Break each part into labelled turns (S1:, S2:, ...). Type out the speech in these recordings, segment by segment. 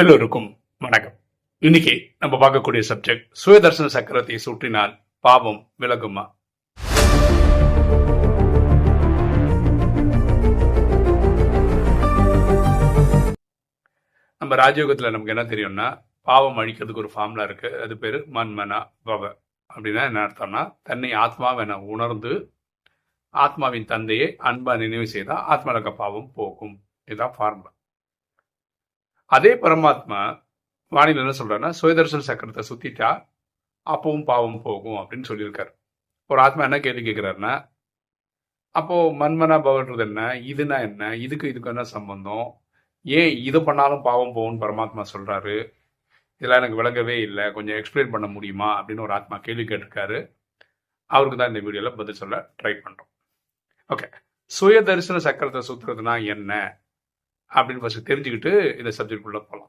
S1: எல்லோருக்கும் வணக்கம். இன்னைக்கு நம்ம பார்க்கக்கூடிய சப்ஜெக்ட் சுயதர்சன சக்கரத்தை சுற்றினால் பாவம் விலகுமா? நம்ம ராஜயோகத்துல நமக்கு என்ன தெரியும்னா பாவம் அழிக்கிறதுக்கு ஒரு ஃபார்முலா இருக்கு. அது பேரு மன்மனா பவ. அப்படின்னா என்ன அர்த்தம்னா தன்னை ஆத்மாவென உணர்ந்து ஆத்மாவின் தந்தையை அன்பா நினைவு செய்தால் ஆத்மாவுக்கு பாவம் போகும். இதுதான் ஃபார்முலா அதே பரமாத்மா வானிலை என்ன சொல்றாருன்னா சுயதர்சன சக்கரத்தை சுத்திட்டா அப்பவும் பாவம் போகும் அப்படின்னு சொல்லியிருக்காரு. ஒரு ஆத்மா என்ன கேள்வி கேட்கிறாருன்னா அப்போ மன்மனா பவன்றது என்ன? இதுனா என்ன? இதுக்கு இதுக்கு என்ன சம்பந்தம்? ஏன் இது பண்ணாலும் பாவம் போகும்னு பரமாத்மா சொல்றாரு. இதெல்லாம் எனக்கு விளங்கவே இல்லை. கொஞ்சம் எக்ஸ்பிளைன் பண்ண முடியுமா? அப்படின்னு ஒரு ஆத்மா கேள்வி கேட்டிருக்காரு. அவருக்கு தான் இந்த வீடியோவில் பதில் சொல்ல ட்ரை பண்ணுறோம் ஓகே சுய தரிசன சக்கரத்தை சுற்றுறதுனா என்ன? அப்படின்னு ஃபர்ஸ்ட் தெரிஞ்சுக்கிட்டு இந்த சப்ஜெக்ட் உள்ள போகலாம்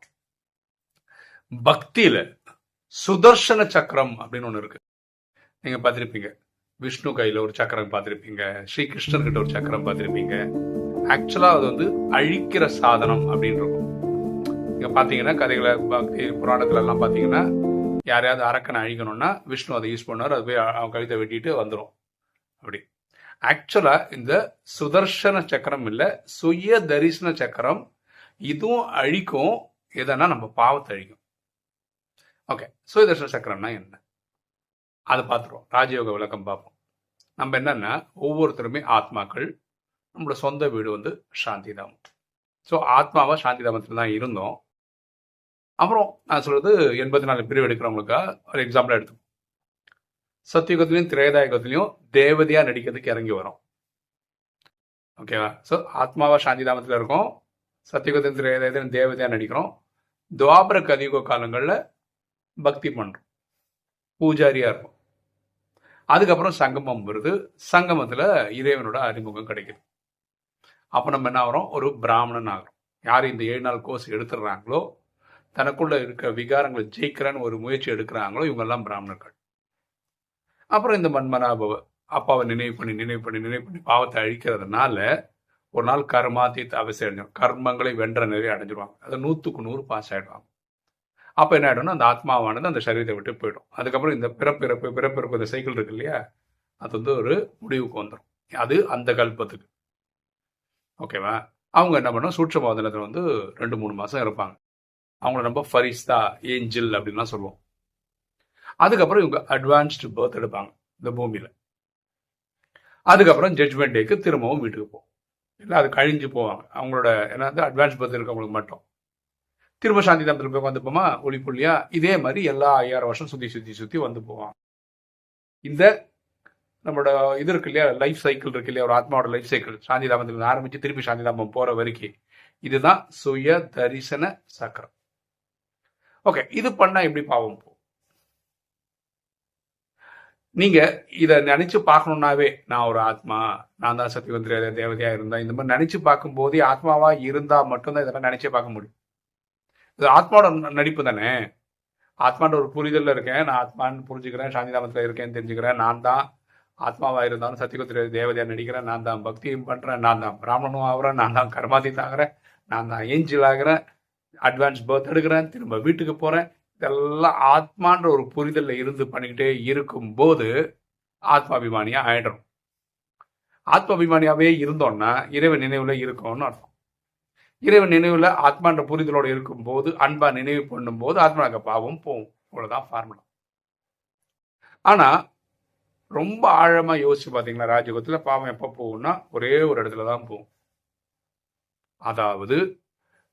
S1: பக்தியில சுதர்சன சக்கரம் அப்படின்னு ஒன்று இருக்கு. நீங்க பார்த்திருப்பீங்க. விஷ்ணு கையில ஒரு சக்கரம் பார்த்துருப்பீங்க. ஸ்ரீ ஒரு சக்கரம் பார்த்துருப்பீங்க. ஆக்சுவலா அது வந்து அழிக்கிற சாதனம் அப்படின்னு இருக்கும். நீங்க பாத்தீங்கன்னா கதைகளை பக்தி புராணத்துல எல்லாம் பாத்தீங்கன்னா யாரையாவது அரக்கனை அழிக்கணும்னா விஷ்ணு அதை யூஸ் பண்ணுவார். அது போய் அவன் கழுத்தை வெட்டிட்டு வந்துடும் அப்படி. ஆக்சுவலா இந்த சுதர்சன சக்கரம் இல்ல சுய தரிசன சக்கரம் இதுவும் அழிக்கும் எதனா நம்ம பாவத்தை அழிக்கும். ஓகே சுய தரிசன சக்கரம்னா என்ன? அதை பார்த்துருவோம். ராஜயோக விளக்கம் பார்ப்போம். நம்ம என்னன்னா ஒவ்வொருத்தருமே ஆத்மாக்கள் நம்மளோட சொந்த வீடு வந்து சாந்தி தாமம் ஸோ ஆத்மாவா சாந்தி தாமத்தில் தான் இருந்தோம். அப்புறம் நான் சொல்றது எண்பத்தி நாலு பிரிவு எடுக்கிறவங்களுக்கா? ஒரு எக்ஸாம்பிள் எடுத்து சத்தியுகத்திலையும் திரேதாயுகத்திலையும் தேவதையா நடிக்கிறதுக்கு இறங்கி வரும். ஓகேவா ஸோ ஆத்மாவா சாந்தி தாமத்தில் இருக்கோம். சத்தியுகத்தின் திரேதாயத்திலும் தேவதையா நடிக்கிறோம். துவாபர கலியுக காலங்களில் பக்தி பண்றோம். பூஜாரியா இருக்கும். அதுக்கப்புறம் சங்கமம் வருது. சங்கமத்தில் இறைவனோட அறிமுகம் கிடைக்குது. அப்போ நம்ம என்ன ஆகிறோம்? ஒரு பிராமணன் ஆகிறோம். யார் இந்த ஏழு நாள் கோர்ஸ் எடுத்துடுறாங்களோ தனக்குள்ள இருக்கிற விகாரங்களை ஜெயிக்கிறன்னு ஒரு முயற்சி எடுக்கிறாங்களோ இவங்கெல்லாம் பிராமணர்கள். அப்புறம் இந்த மன்மனாபவ அப்பாவை நினைவு பண்ணி நினைவு பண்ணி நினைவு பண்ணி பாவத்தை அழிக்கிறதுனால ஒரு நாள் கர்மாத்தீத் அவசியம் அடைஞ்சிடும் கர்மங்களை வென்ற நிறைய அடைஞ்சிருவாங்க. அதை நூற்றுக்கு நூறு பாஸ் ஆகிடுவாங்க அப்போ என்ன ஆகிடும்னா அந்த ஆத்மாவானது அந்த சரீரத்தை விட்டு போயிடும். அதுக்கப்புறம் இந்த பிறப்பிறப்பு பிறப்பிறப்பு இந்த சைக்கிள் இருக்கு இல்லையா? அது வந்து ஒரு முடிவுக்கு வந்துடும் அது அந்த கல்பத்துக்கு. ஓகேவா அவங்க என்ன பண்ணுவோம் சூட்சமாதனத்தில் வந்து ரெண்டு மூணு மாதம் இருப்பாங்க. அவங்கள நம்ம ஃபரிஸ்தா ஏஞ்சில் அப்படின்லாம் சொல்லுவோம். அதுக்கப்புறம் இவங்க அட்வான்ஸ்டு பர்த் எடுப்பாங்க இந்த பூமியில். அதுக்கப்புறம் ஜட்ஜ்மெண்ட் டேக்கு திரும்பவும் வீட்டுக்கு போகும் இல்லை அது கழிஞ்சு போவாங்க. அவங்களோட என்ன அட்வான்ஸ் பர்த் இருக்கவங்களுக்கு மட்டும். திரும்ப சாந்தி தாமத்தில் போய் வந்துப்போமா ஒளி புள்ளியா? இதே மாதிரி எல்லா ஐயாயிரம் வருஷம் சுற்றி சுற்றி சுற்றி வந்து போவாங்க. இந்த நம்மளோட இது இருக்கு இல்லையா? லைஃப் சைக்கிள் இருக்கு இல்லையா? ஒரு ஆத்மாவோட லைஃப் சைக்கிள் சாந்தி தாமத்தில் ஆரம்பிச்சு திருப்பி சாந்தி தாமம் போற வரைக்கும். இதுதான் சுய தரிசன சக்கரம். ஓகே இது பண்ணா எப்படி பாவம் போகும் நீங்க இதை நினைச்சு பார்க்கணும்னாவே நான் ஒரு ஆத்மா நான் தான் சத்தியவந்திர தேவதையா இருந்தேன் இந்த மாதிரி நினைச்சு பார்க்கும் போதே ஆத்மாவா இருந்தா மட்டும்தான் இதெல்லாம் நினைச்சே பார்க்க முடியும். இது ஆத்மாவோட நடிப்பு தானே? ஆத்மான்ற ஒரு புரிதல்ல இருக்கேன் நான் ஆத்மான்னு புரிஞ்சுக்கிறேன் சாந்திதாமத்துல இருக்கேன்னு தெரிஞ்சுக்கிறேன் நான் தான் ஆத்மாவா இருந்தாலும் சத்தியகுத்திர தேவதையா நடிக்கிறேன் நான் தான் பக்தியும் பண்றேன் நான் தான் பிராமணனும் ஆகுறேன் நான் தான் கர்மாதி ஆகிறேன் நான் தான் ஏஞ்சில் ஆகிறேன் அட்வான்ஸ் பர்த் எடுக்கிறேன் திரும்ப வீட்டுக்கு போறேன் இதெல்லாம் ஆத்மான்ற ஒரு புரிதலில் இருந்து பண்ணிக்கிட்டே இருக்கும்போது ஆத்மாபிமானியாக ஆயிடுறோம் ஆத்மாபிமானியாகவே இருந்தோம்னா இறைவன் நினைவில் இருக்கோம்னு அர்த்தம். இறைவன் நினைவில் ஆத்மான்ற புரிதலோடு இருக்கும்போது அன்பா நினைவு பண்ணும்போது ஆத்மாக்க பாவம் போகும். இவ்வளோதான் ஃபார்முலா ஆனால் ரொம்ப ஆழமாக யோசிச்சு பார்த்தீங்கன்னா ராஜகத்தில் பாவம் எப்போ போகும்னா ஒரே ஒரு இடத்துல தான் போகும். அதாவது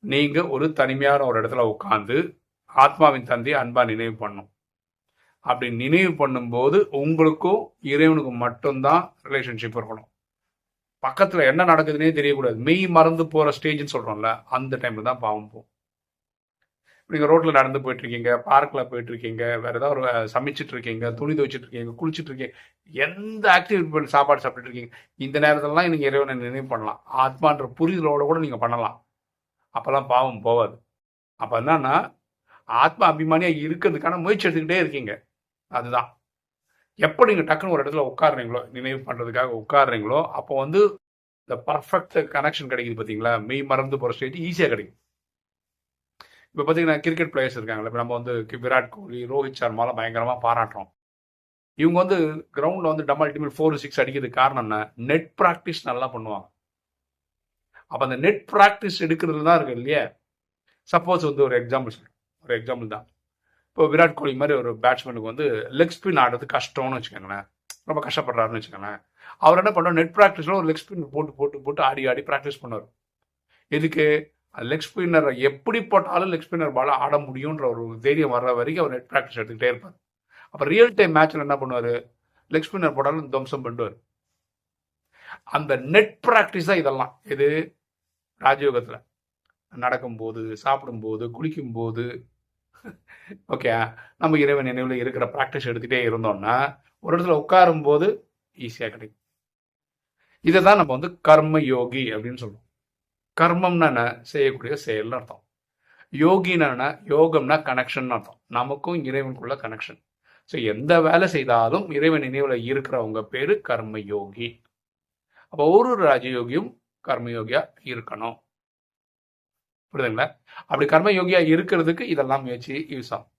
S1: நீங்கள் ஒரு தனிமையான ஒரு இடத்துல உட்காந்து ஆத்மாவின் தந்தையை அன்பா நினைவு பண்ணும். அப்படி நினைவு பண்ணும்போது உங்களுக்கும் இறைவனுக்கும் மட்டும்தான் ரிலேஷன்ஷிப் இருக்கணும். பக்கத்துல என்ன நடக்குதுன்னே தெரியக்கூடாது. மெய் மறந்து போற ஸ்டேஜ்னு சொல்றோம்ல அந்த டைம்ல தான் பாவம் போகும். நீங்க ரோட்ல நடந்து போயிட்டு இருக்கீங்க பார்க்ல போயிட்டு இருக்கீங்க வேற ஏதாவது ஒரு சமைச்சிட்டு இருக்கீங்க துணி துவைச்சிட்டு இருக்கீங்க குளிச்சுட்டு இருக்கீங்க எந்த ஆக்டிவிட்டி பண்ணி சாப்பாடு சாப்பிட்டு இருக்கீங்க இந்த நேரத்துலலாம் நீங்க இறைவனை நினைவு பண்ணலாம். ஆத்மான்ற புரிதலோட கூட நீங்க பண்ணலாம். அப்பெல்லாம் பாவம் போகாது. அப்ப என்னன்னா ஆத்மா அபிமானியா இருக்கிறதுக்கான முயற்சி எடுத்துக்கிட்டே இருக்கீங்க. அதுதான். எப்போ நீங்க டக்குன்னு ஒரு இடத்துல உட்காடுறீங்களோ நினைவு பண்றதுக்காக உட்காடுறீங்களோ அப்போ வந்து இந்த பர்ஃபெக்ட் கனெக்ஷன் கிடைக்குது பாத்தீங்களா? மெய் மறந்து போற ஸ்டேஜ் ஈஸியா கிடைக்கும். இப்போ பார்த்தீங்கன்னா கிரிக்கெட் பிளேயர்ஸ் இருக்காங்கல்ல இப்போ நம்ம வந்து விராட் கோலி ரோஹித் சர்மாலாம் பயங்கரமாக பாராட்டுறோம். இவங்க வந்து கிரவுண்டில் வந்து டபுள் டிமில் ஃபோர் சிக்ஸ் அடிக்கிறதுக்கு காரணம் என்ன? நெட் ப்ராக்டிஸ் நல்லா பண்ணுவாங்க. அப்போ அந்த நெட் ப்ராக்டிஸ் எடுக்கிறது தான் இருக்கு இல்லையா? சப்போஸ் வந்து ஒரு எக்ஸாம்பிள் சொல்றேன். ஒரு எக்ஸாம்பிள் தான். இப்போ விராட் கோலி மாதிரி ஒரு பேட்ஸ்மேனுக்கு வந்து லெக் ஸ்பின் ஆடுறது கஷ்டம்னு வச்சுக்கோங்களேன். ரொம்ப கஷ்டப்படுறாருன்னு வச்சுக்கோங்களேன். அவர் என்ன பண்ணுவார்? நெட் ப்ராக்டிஸில் ஒரு லெக் ஸ்பின் போட்டு போட்டு போட்டு ஆடி ஆடி ப்ராக்டிஸ் பண்ணுவார். எதுக்கு? லெக் ஸ்பின்னர் எப்படி போட்டாலும் லெக் ஸ்பின்னர் பால ஆட முடியுன்ற ஒரு தைரியம் வர்ற வரைக்கும் அவர் நெட் ப்ராக்டிஸ் எடுத்துக்கிட்டே இருப்பார். அப்போ ரியல் டைம் மேட்ச்சில் என்ன பண்ணுவார்? லெக் ஸ்பின்னர் போட்டாலும் துவம்சம் பண்ணுவார். அந்த நெட் ப்ராக்டிஸ் தான் இதெல்லாம். இது ராஜயோகத்தில். நடக்கும்போது சாப்பிடும்போது குளிக்கும்போது ஓகே நம்ம இறைவன் நினைவில் இருக்கிற ப்ராக்டிஸ் எடுத்துகிட்டே இருந்தோம்னா ஒரு இடத்துல உட்காரும்போது ஈஸியாக கிடைக்கும். இதை தான் நம்ம வந்து கர்ம யோகி அப்படின்னு சொல்லுவோம் கர்மம்னா என்ன செய்யக்கூடிய செயல்னு அர்த்தம். யோகினா யோகம்னா கனெக்ஷன் அர்த்தம். நமக்கும் இறைவனுக்குள்ள கனெக்ஷன் ஸோ எந்த வேலை செய்தாலும் இறைவன் நினைவில் இருக்கிறவங்க பேரு கர்ம யோகி. அப்போ ஒரு ஒரு ராஜயோகியும் கர்மயோகியா இருக்கணும். புரியுதுங்களா? அப்படி கர்ம யோகியா இருக்கிறதுக்கு இதெல்லாம் முயற்சி யூஸ் ஆகும்.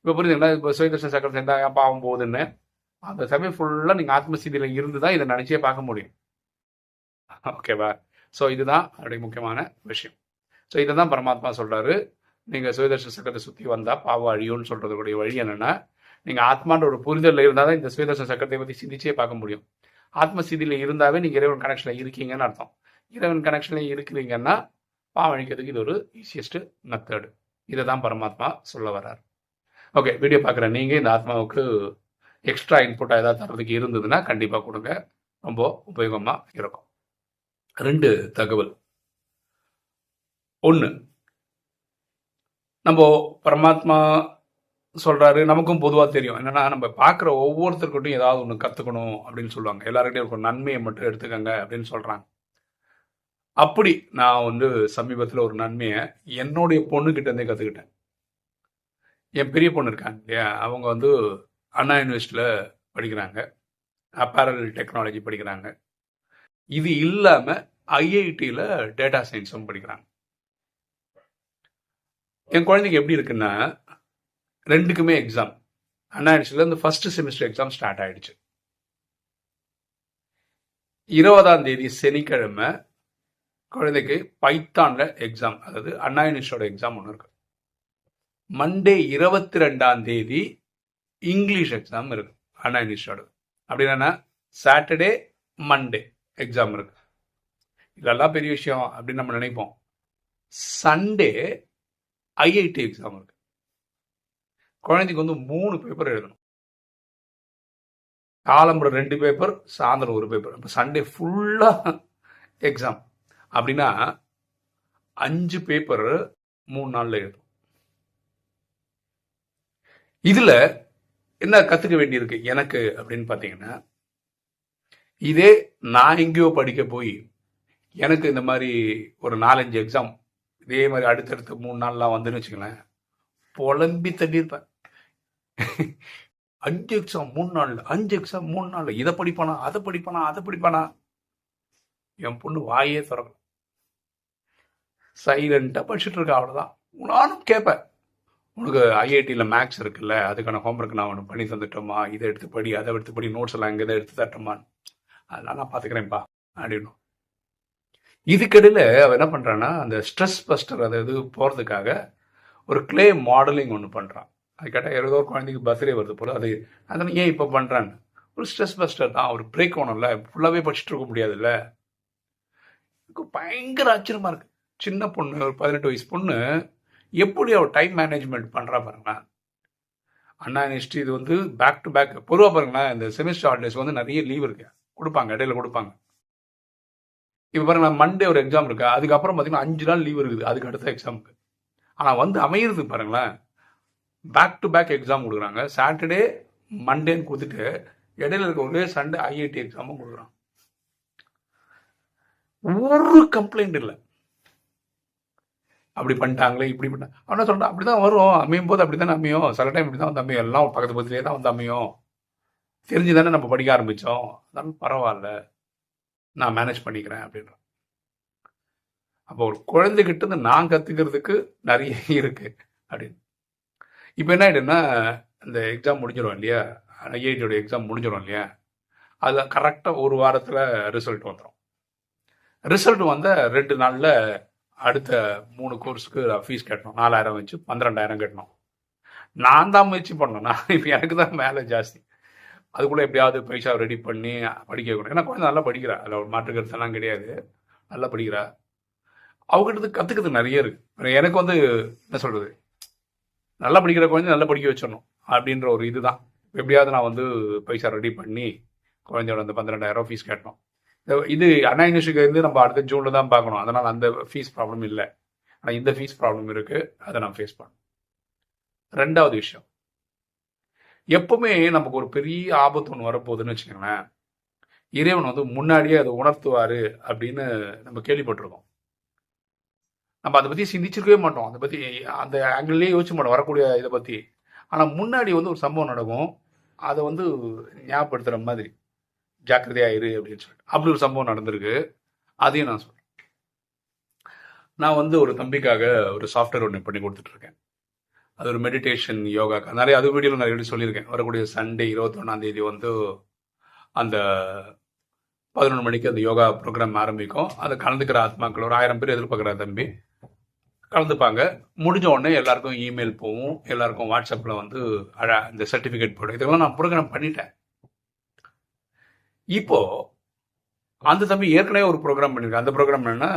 S1: இப்போ புரியுதுங்களா? இப்போ சுயதர்ஷன் சக்கரம் சேர்ந்தா பாவம் போகுதுன்னு. அந்த சமயம் ஃபுல்லாக நீங்கள் ஆத்மஸ்தியில் இருந்து தான் இதை நினச்சே பார்க்க முடியும். ஓகேவா ஸோ இதுதான் அப்படி முக்கியமான விஷயம். ஸோ இதை தான் பரமாத்மா சொல்கிறாரு நீங்கள் சுயதர்ஷன் சக்கரத்தை சுற்றி வந்தால் பாவம் அழியும்னு சொல்கிறதுக்குடைய வழி என்னென்னா நீங்கள் ஆத்மான்ற ஒரு புரிதலில் இருந்தால் தான் இந்த சுயதர்ஷன் சக்கரத்தை பற்றி சிந்திச்சே பார்க்க முடியும். ஆத்மசீதியில் இருந்தாவே நீங்கள் இறைவன் கனெக்ஷனில் இருக்கீங்கன்னு அர்த்தம். இறைவன் கனெக்ஷனில் இருக்கிறீங்கன்னா பாவம் அழிக்கிறதுக்கு இது ஒரு ஈஸியஸ்ட் மெத்தடு இதை தான் பரமாத்மா சொல்ல வர்றார். ஓகே வீடியோ பார்க்குற நீங்கள் இந்த ஆத்மாவுக்கு எக்ஸ்ட்ரா இன்புட்டாக ஏதாவது தரதுக்கு இருந்ததுன்னா கண்டிப்பாக கொடுங்க. ரொம்ப உபயோகமாக இருக்கும். ரெண்டு தகவல். ஒன்று நம்ம பரமாத்மா சொல்கிறாரு நமக்கும் பொதுவாக தெரியும். என்னன்னா நம்ம பார்க்குற ஒவ்வொருத்தருக்கிட்டையும் ஏதாவது ஒன்று கற்றுக்கணும் அப்படின்னு சொல்லுவாங்க. எல்லாருக்கிட்டையும் ஒரு நன்மையை மட்டும் எடுத்துக்கங்க அப்படின்னு சொல்கிறாங்க அப்படி நான் வந்து சமீபத்தில் ஒரு நன்மையை என்னுடைய பொண்ணுக்கிட்டேருந்தே கற்றுக்கிட்டேன் என் பெரிய பொண்ணு இருக்காங்க இல்லையா? அவங்க வந்து அண்ணா யூனிவர்சிட்டியில் படிக்கிறாங்க. அப்பேரல் டெக்னாலஜி படிக்கிறாங்க. இது இல்லாமல் ஐஐடியில் டேட்டா சயின்ஸும் படிக்கிறாங்க. என் குழந்தைக்கு எப்படி இருக்குன்னா ரெண்டுக்குமே எக்ஸாம் அண்ணா யூனிவர்சிட்டியில் இந்த ஃபர்ஸ்ட் செமிஸ்டர் எக்ஸாம் ஸ்டார்ட் ஆயிடுச்சு. இருபதாம் தேதி சனிக்கிழமை குழந்தைக்கு பைத்தான்ல எக்ஸாம் அதாவது அண்ணா யூனிவர்சிட்டியோட எக்ஸாம் ஒன்று இருக்கு. மண்டே இருபத்தி ரெண்டாம் தேதி இங்கிலீஷ் எக்ஸாம் இருக்கு அண்ணா யூனிவர்சிட்டியோட அப்படின்னா சாட்டர்டே மண்டே எக்ஸாம் இருக்கு. இதெல்லாம் பெரிய விஷயம் அப்படின்னு நம்ம நினைப்போம். சண்டே ஐஐடி எக்ஸாம் இருக்கு. குழந்தைக்கு வந்து மூணு பேப்பர் எழுதணும். காலம்புற ரெண்டு பேப்பர் சாயந்தரம் ஒரு பேப்பர் அப்போ சண்டே ஃபுல்லாக எக்ஸாம் அப்படின்னா அஞ்சு பேப்பர் மூணு நாளில் எழுதும். இதில் என்ன கற்றுக்க வேண்டியிருக்கு எனக்கு அப்படின்னு பார்த்தீங்கன்னா இதே நான் எங்கேயோ படிக்க போய் எனக்கு இந்த மாதிரி ஒரு நாலஞ்சு எக்ஸாம் இதே மாதிரி அடுத்தடுத்து மூணு நாள்லாம் வந்துன்னு வச்சுங்களேன் புலம்பி தள்ளியிருப்பேன். அஞ்சு எக்ஸாம் மூணு நாளில் அஞ்சு எக்ஸாம் மூணு நாளில் இதை படிப்பானா அதை படிப்பானா அதை படிப்பானா? என் பொண்ணு வாயே திறக்கணும் சைலண்ட்டாக படிச்சுட்டு இருக்கா அவ்வளோதான் நானும் கேட்பேன். உனக்கு ஐஐடியில் மேக்ஸ் இருக்குல்ல அதுக்கான ஹோம்ஒர்க் நான் ஒன்று பண்ணி தந்துட்டோமா? இதை எடுத்து படி அதை எடுத்து படி நோட்ஸ் எல்லாம் இங்கே எடுத்து தட்டோமான்னு அதெல்லாம் நான் பார்த்துக்கிறேன்ப்பா அப்படின்னு இதுக்கிடையில் அவன் என்ன பண்ணுறான்னா அந்த ஸ்ட்ரெஸ் பஸ்டர் அதாவது போகிறதுக்காக ஒரு கிளே மாடலிங் ஒன்று பண்ணுறான் அது கேட்டால் ஏதோ ஒரு குழந்தைக்கு பர்த்டே வருது போல் அது அதனால் ஏன் இப்போ பண்ணுறான்னு ஒரு ஸ்ட்ரெஸ் பஸ்டர் தான் ஒரு பிரேக் வேணும்ல ஃபுல்லாகவே படிச்சுட்டு இருக்க முடியாதுல்ல. எனக்கு பயங்கர ஆச்சரியமாக இருக்குது சின்ன பொண்ணு ஒரு பதினெட்டு வயசு பொண்ணு எப்படி அவள் டைம் மேனேஜ்மெண்ட் பண்ணுறா பாருங்களேன் அண்ணா நெக்ஸ்ட் இது வந்து பேக் டு பேக் பொதுவாக பாருங்களேன் இந்த செமிஸ்டர் ஹாலிடேஸ் வந்து நிறைய லீவ் இருக்கு. கொடுப்பாங்க இடையில கொடுப்பாங்க. இப்போ பாருங்க மண்டே ஒரு எக்ஸாம் இருக்கா. அதுக்கப்புறம் பார்த்தீங்கன்னா அஞ்சு நாள் லீவ் இருக்குது. அதுக்கு அடுத்த எக்ஸாமுக்கு ஆனால் வந்து அமையிறது பாருங்களேன் பேக் டு பேக் எக்ஸாம் கொடுக்குறாங்க. சாட்டர்டே மண்டேன்னு கொடுத்துட்டு இடையில இருக்க ஒரே சண்டே ஐஐடி எக்ஸாமும் கொடுக்குறாங்க ஒரு கம்ப்ளைண்ட் இல்லை. அப்படி பண்ணிட்டாங்களே இப்படி பண்ணாங்க அவனா அப்படி அப்படிதான் வரும் அமையும் போது அப்படி தானே அமையும். சில டைம் இப்படி தான் வந்து அமையும். எல்லாம் பக்கத்து பக்கத்துலேயே தான் வந்து அமையும். தெரிஞ்சு தானே நம்ம படிக்க ஆரம்பித்தோம் அதனால பரவாயில்ல. நான் மேனேஜ் பண்ணிக்கிறேன் அப்படின்றான். அப்போ ஒரு குழந்தைகிட்ட இருந்து நான் கற்றுக்கிறதுக்கு நிறைய இருக்கு அப்படின்னு. இப்போ என்ன ஆகிடுன்னா இந்த எக்ஸாம் முடிஞ்சிடும் இல்லையா? ஐஐடியோட எக்ஸாம் முடிஞ்சிடும் இல்லையா? அதில் கரெக்டாக ஒரு வாரத்தில் ரிசல்ட் வந்துடும் ரிசல்ட் வந்த ரெண்டு நாளில் அடுத்த மூணு கோர்ஸுக்கு ஃபீஸ் கட்டணும். நாலாயிரம் வச்சு பன்னிரெண்டாயிரம் கட்டணும். நான் தான் முயற்சி பண்ணணும். நான் இப்போ எனக்கு தான் மேலே ஜாஸ்தி. அதுக்குள்ளே எப்படியாவது பைசா ரெடி பண்ணி படிக்க வைக்கணும். ஏன்னா குழந்தை நல்லா படிக்கிறா. அதில் ஒரு மாற்று கருத்தெல்லாம் கிடையாது. நல்லா படிக்கிறா. அவங்ககிட்ட கற்றுக்கிறது நிறைய இருக்குது எனக்கு வந்து என்ன சொல்கிறது நல்லா படிக்கிற குழந்தை நல்லா படிக்க வச்சிடணும் அப்படின்ற ஒரு இதுதான். எப்படியாவது நான் வந்து பைசா ரெடி பண்ணி குழந்தையோட அந்த பன்னிரெண்டாயிரம் ஃபீஸ் கட்டணும். இது அண்ணா யூனிவர்சிட்டிக்கு நம்ம அடுத்த ஜூனில் தான் பார்க்கணும். அதனால் அந்த ஃபீஸ் ப்ராப்ளம் இல்லை. ஆனால் இந்த ஃபீஸ் ப்ராப்ளம் இருக்குது அதை நான் ஃபேஸ் பண்ணணும். ரெண்டாவது விஷயம். எப்பவுமே நமக்கு ஒரு பெரிய ஆபத்து ஒன்று வரப்போகுதுன்னு வச்சுக்கோங்களேன். இறைவன் வந்து முன்னாடியே அதை உணர்த்துவாரு அப்படின்னு நம்ம கேள்விப்பட்டிருக்கோம். நம்ம அதை பற்றி சிந்திச்சிருக்கவே மாட்டோம். அதை பற்றி அந்த ஆங்கிள்லேயே யோசிச்சு மாட்டோம். வரக்கூடிய இதை பற்றி ஆனால் முன்னாடி வந்து ஒரு சம்பவம் நடக்கும். அதை வந்து ஞாபகப்படுத்துகிற மாதிரி. ஜாக்கிரதையாக இரு அப்படின்னு சொல்லிட்டு அப்படி ஒரு சம்பவம் நடந்திருக்கு. அதையும் நான் சொல்கிறேன் நான் வந்து ஒரு தம்பிக்காக ஒரு சாஃப்ட்வேர் ஒன்று பண்ணி கொடுத்துட்ருக்கேன். அது ஒரு மெடிடேஷன் யோகா நிறைய அது வீடியோவில் நிறைய வீடியோ சொல்லியிருக்கேன். வரக்கூடிய சண்டே இருபத்தொன்னாந்தேதி வந்து அந்த பதினொன்று மணிக்கு அந்த யோகா ப்ரோக்ராம் ஆரம்பிக்கும். அதை கலந்துக்கிற ஆத்மாக்கள் ஒரு ஆயிரம் பேர் எதிர்பார்க்குற தம்பி கலந்துப்பாங்க. முடிஞ்ச உடனே எல்லாருக்கும் இமெயில் போகும். எல்லாருக்கும் வாட்ஸ்அப்பில் வந்து அழ இந்த சர்டிஃபிகேட் போடும் இதெல்லாம் நான் ப்ரோக்ராம் பண்ணிட்டேன். இப்போ அந்த தம்பி ஏற்கனவே ஒரு ப்ரோக்ராம் பண்ணியிருக்காரு அந்த ப்ரோக்ராம் என்னன்னா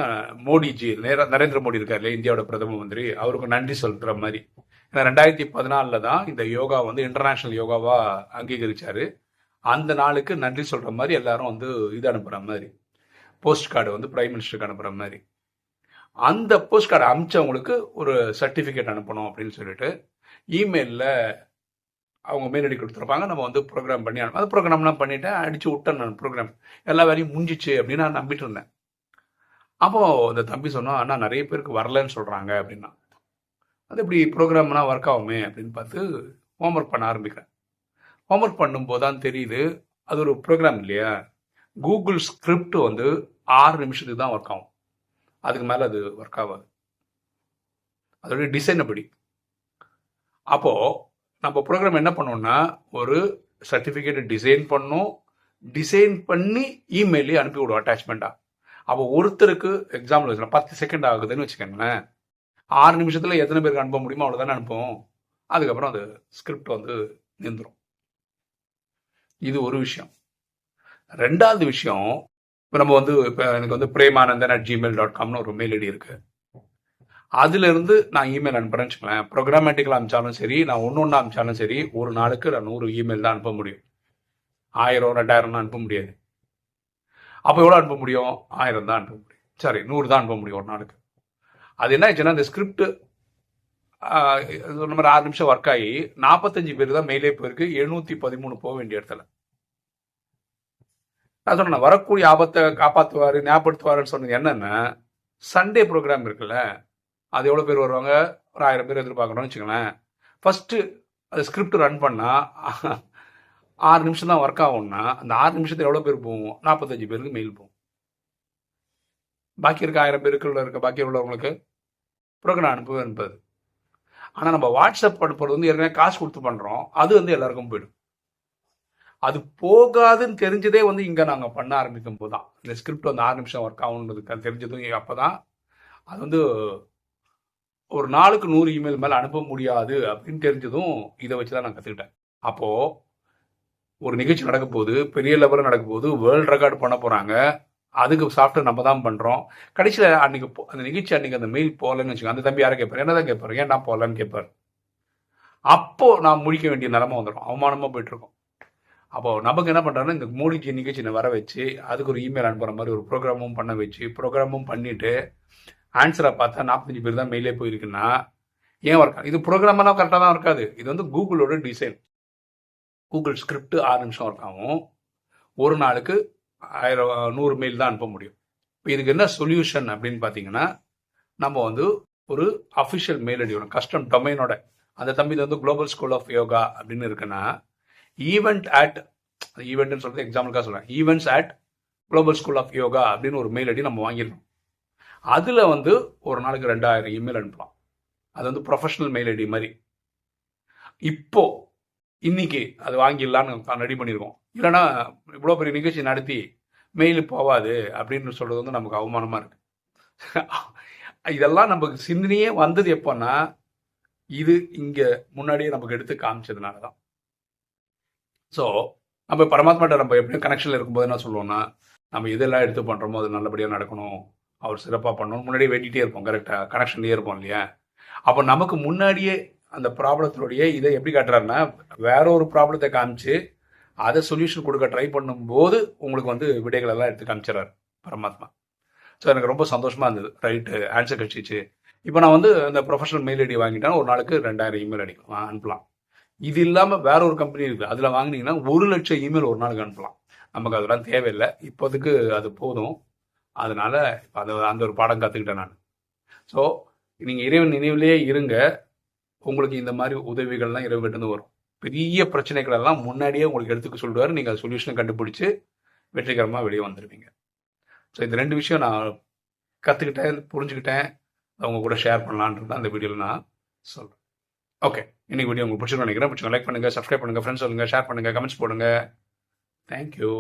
S1: மோடிஜி நேர- நரேந்திர மோடி இருக்கார் இல்லையா இந்தியாவோட பிரதம மந்திரி. அவருக்கு நன்றி சொல்ற மாதிரி. ஏன்னா ரெண்டாயிரத்தி பதினாலில் தான் இந்த யோகா வந்து இன்டர்நேஷனல் யோகாவா அங்கீகரிச்சாரு. அந்த நாளுக்கு நன்றி சொல்ற மாதிரி எல்லாரும் வந்து இது அனுப்புற மாதிரி. போஸ்ட் கார்டு வந்து பிரைம் மினிஸ்டருக்கு அனுப்புற மாதிரி. அந்த போஸ்ட் கார்டு அமிச்சவங்களுக்கு ஒரு சர்டிஃபிகேட் அனுப்பணும் அப்படின்னு சொல்லிட்டு இமெயிலில் அவங்க மெயில் ஐடி கொடுத்துருப்பாங்க. நம்ம வந்து ப்ரோக்ராம் பண்ணி அனுப்ப அது ப்ரோக்ராம்லாம் பண்ணிவிட்டேன் அடித்து விட்டேன் நான் ப்ரோக்ராம் எல்லா வேலையும் முடிஞ்சிச்சு அப்படின்னு நான் நம்பிட்டு இருந்தேன். அப்போது இந்த தம்பி சொன்னோம் அண்ணா நிறைய பேருக்கு வரலன்னு சொல்கிறாங்க அப்படின்னா. அது இப்படி ப்ரோக்ராம்லாம் ஒர்க் ஆகுமே அப்படின்னு பார்த்து ஹோம் ஒர்க் பண்ண ஆரம்பிக்கிறேன். ஹோம்ஒர்க் பண்ணும்போது தான் தெரியுது அது ஒரு ப்ரோக்ராம் இல்லையா? கூகுள் ஸ்கிரிப்ட் வந்து ஆறு நிமிஷத்துக்கு தான் ஒர்க் ஆகும். அதுக்கு மேலே அது ஒர்க் ஆகாது. அதோடைய டிசைன் அப்படி. அப்போது நம்ம ப்ரோக்ராம் என்ன பண்ணோம்னா ஒரு சர்டிஃபிகேட் டிசைன் பண்ணோம் டிசைன் பண்ணி இமெயிலே அனுப்பி விடுவோம் அட்டாச்மெண்ட்டாக அப்போ ஒருத்தருக்கு எக்ஸாம்பிள் வச்சுக்கலாம் பத்து செகண்ட் ஆகுதுன்னு வச்சுக்கோங்களேன். ஆறு நிமிஷத்தில் எத்தனை பேருக்கு அனுப்ப முடியுமோ அவ்வளோதானே அனுப்புவோம். அதுக்கப்புறம் அது ஸ்கிரிப்ட் வந்து நின்றுடும் இது ஒரு விஷயம். ரெண்டாவது விஷயம் இப்போ நம்ம வந்து இப்போ எனக்கு வந்து பிரேமானந்தன் அட் ஜிமெயில் டாட் காம்னு ஒரு மெயில் ஐடி இருக்குது அதுலேருந்து நான் இமெயில் அனுப்புறேன்னு வச்சுக்கோங்களேன். ப்ரோக்ராமேட்டிக்கலாக அனுப்பிச்சாலும் சரி நான் ஒன்று ஒன்று அனுப்பிச்சாலும் சரி ஒரு நாளுக்கு நான் நூறு இமெயில் தான் அனுப்ப முடியும். ஆயிரம் ரெண்டாயிரம்லாம் அனுப்ப முடியாது. அப்போ எவ்வளோ அனுப்ப முடியும்? ஆயிரம் தான் அனுப்ப முடியும். சரி நூறு தான் அனுப்ப முடியும் ஒரு நாளுக்கு. அது என்ன ஆச்சுன்னா இந்த ஸ்கிரிப்ட் சொன்ன மாதிரி ஆறு நிமிஷம் ஒர்க் ஆகி நாற்பத்தஞ்சு பேர் தான் மெயிலே போயிருக்கு எழுநூத்தி பதிமூணு போக வேண்டிய இடத்துல. நான் சொன்னேன் வரக்கூடிய ஆபத்தை காப்பாற்றுவாரு ஞாபகப்படுத்துவாருன்னு சொன்னது என்னன்னா சண்டே ப்ரோக்ராம் இருக்குல்ல அது எவ்வளோ பேர் வருவாங்க? ஒரு ஆயிரம் பேர் எதிர்பார்க்கணும்னு வச்சுக்கோங்களேன். ஃபஸ்ட்டு அது ஸ்கிரிப்ட் ரன் பண்ணால் ஆறு நிமிஷம் தான் ஒர்க் ஆகும்னா அந்த ஆறு நிமிஷத்தில் எவ்வளோ பேர் போகும்? நாற்பத்தஞ்சு பேருக்கு மெயில் போகும். பாக்கி இருக்க ஆயிரம் பேருக்குள்ள இருக்க பாக்கி உள்ளவங்களுக்கு புரோக்கன் அனுப்பவே அனுப்பது ஆனால் நம்ம வாட்ஸ்அப் அனுப்புறது வந்து ஏற்கனவே காசு கொடுத்து பண்ணுறோம் அது வந்து எல்லாருக்கும் போயிடும். அது போகாதுன்னு தெரிஞ்சதே வந்து இங்கே நாங்கள் பண்ண ஆரம்பிக்கும் போது தான் இந்த ஸ்கிரிப்ட் வந்து ஆறு நிமிஷம் ஒர்க் ஆகுன்றது தெரிஞ்சதும் அப்போ தான் அது வந்து ஒரு நாளுக்கு நூறு இமெயில் மேலே அனுப்ப முடியாது அப்படின்னு தெரிஞ்சதும் இதை வச்சு தான் நான் கற்றுக்கிட்டேன் அப்போது ஒரு நிகழ்ச்சி நடக்க போது பெரிய லெவலில் நடக்க போது வேர்ல்டு ரெக்கார்டு பண்ண போகிறாங்க அதுக்கு சாஃப்ட்வேர் நம்ம தான் பண்ணுறோம் கடைசியில் அன்றைக்கி அந்த நிகழ்ச்சி அன்றைக்கி அந்த மெயில் போகலன்னு வச்சுக்கோங்க. அந்த தம்பி யாரை கேட்பார் என்ன தான் கேட்பார் ஏன் நான் போகலன்னு கேட்பார் அப்போது நான் முடிக்க வேண்டிய நிலமை வந்துடும். அவமானமாக போயிட்டுருக்கோம். அப்போ நமக்கு என்ன பண்றாங்கன்னா இந்த மோடிஜி நிகழ்ச்சியை வர வச்சு அதுக்கு ஒரு இமெயில் அனுப்புகிற மாதிரி ஒரு ப்ரோக்ராமும் பண்ண வச்சு ப்ரோக்ராமும் பண்ணிவிட்டு ஆன்சரை பார்த்தா நாற்பத்தஞ்சு பேர் தான் மெயிலே போயிருக்குன்னா ஏன் ஒர்க் இது ப்ரோக்ராம் எல்லாம் கரெக்டாக தான் இருக்காது. இது வந்து கூகுளோட டிசைன் கூகுள் ஸ்கிரிப்ட் ஆறு நிமிஷம் ஒர்க் ஆகும். ஒரு நாளுக்கு ஆயிரம் நூறு மெயில் தான் அனுப்ப முடியும். இப்போ இதுக்கு என்ன சொல்யூஷன் அப்படின்னு பார்த்தீங்கன்னா நம்ம வந்து ஒரு அஃபிஷியல் மெயில் ஐடி கஸ்டம் டொமைனோட அந்த தம்பி வந்து குளோபல் ஸ்கூல் ஆஃப் யோகா அப்படின்னு இருக்குன்னா ஈவெண்ட் அட் ஈவெண்ட்னு சொல்கிறது எக்ஸாம்பிளுக்காக சொல்கிறேன் events at global school of yoga அப்படின்னு ஒரு மெயில் ஐடி நம்ம வாங்கிடணும். அதில் வந்து ஒரு நாளைக்கு ரெண்டாயிரம் இமெயில் அனுப்பலாம். அது வந்து ப்ரொஃபஷனல் மெயில் ஐடி மாதிரி. இப்போ இன்னைக்கு அது வாங்கிடலான்னு ரெடி பண்ணியிருக்கோம் இல்லைன்னா இவ்வளோ பெரிய நிகழ்ச்சி நடத்தி மெயில் போவாது அப்படின்னு சொல்கிறது வந்து நமக்கு அவமானமாக இருக்கு. இதெல்லாம் நமக்கு சிந்தனையே வந்தது எப்போன்னா இது இங்கே முன்னாடியே நமக்கு எடுத்து காமிச்சதுனால தான். ஸோ நம்ம பரமாத்மாட்ட நம்ம எப்படியும் கனெக்ஷனில் இருக்கும்போது என்ன சொல்லுவோம்னா நம்ம இதெல்லாம் எடுத்து பண்ணுறோமோ அது நல்லபடியாக நடக்கணும். அவர் சிறப்பாக பண்ணணும். முன்னாடியே வெட்டிகிட்டே இருப்போம் கரெக்டாக கனெக்ஷன்லேயே இருப்போம் இல்லையா? அப்போ நமக்கு முன்னாடியே அந்த ப்ராப்ளத்தினுடைய இதை எப்படி காட்டுறாருன்னா வேற ஒரு ப்ராப்ளத்தை காமிச்சு அதை சொல்யூஷன் கொடுக்க ட்ரை பண்ணும்போது உங்களுக்கு வந்து விடைகள் எல்லாம் எடுத்து காமிச்சிடறாரு பரமாத்மா. ஸோ எனக்கு ரொம்ப சந்தோஷமாக இருந்தது. ரைட்டு ஆன்சர் கிடைச்சிச்சு. இப்போ நான் வந்து அந்த ப்ரொஃபஷனல் மெயில் ஐடி வாங்கிட்டேன் ஒரு நாளுக்கு ரெண்டாயிரம் இமெயில் அடிக்கும் அனுப்பலாம். இது இல்லாமல் வேற ஒரு கம்பெனி இருக்குது அதில் வாங்கினீங்கன்னா ஒரு லட்சம் இமெயில் ஒரு நாளுக்கு அனுப்பலாம். நமக்கு அதெல்லாம் தேவையில்லை. இப்போதைக்கு அது போதும். அதனால அந்த அந்த ஒரு பாடம் கற்றுக்கிட்டேன் நான். ஸோ நீங்கள் இறைவன் நினைவிலேயே இருங்க. உங்களுக்கு இந்த மாதிரி உதவிகள்லாம் இறைவன்கிட்ட வரும். பெரிய பிரச்சனைகள் எல்லாம் முன்னாடியே உங்களுக்கு எடுத்துக்க சொல்லுவார். நீங்கள் அது சொல்யூஷனை கண்டுபிடிச்சி வெற்றிகரமாக வெளியே வந்துடுவீங்க ஸோ இந்த ரெண்டு விஷயம் நான் கற்றுக்கிட்டேன் புரிஞ்சுக்கிட்டேன். அவங்க கூட ஷேர் பண்ணலான்றது அந்த வீடியோவில் நான் சொல்கிறேன் ஓகே இன்னைக்கு வீடியோ உங்களுக்கு பிடிச்சிருக்கோம் நினைக்கிறேன். பிடிச்சிங்க லைக் பண்ணுங்கள் சப்ஸ்கிரைப் பண்ணுங்கள் ஃப்ரெண்ட்ஸ் சொல்லுங்கள் ஷேர் பண்ணுங்கள் கமெண்ட்ஸ் போடுங்க. தேங்க்யூ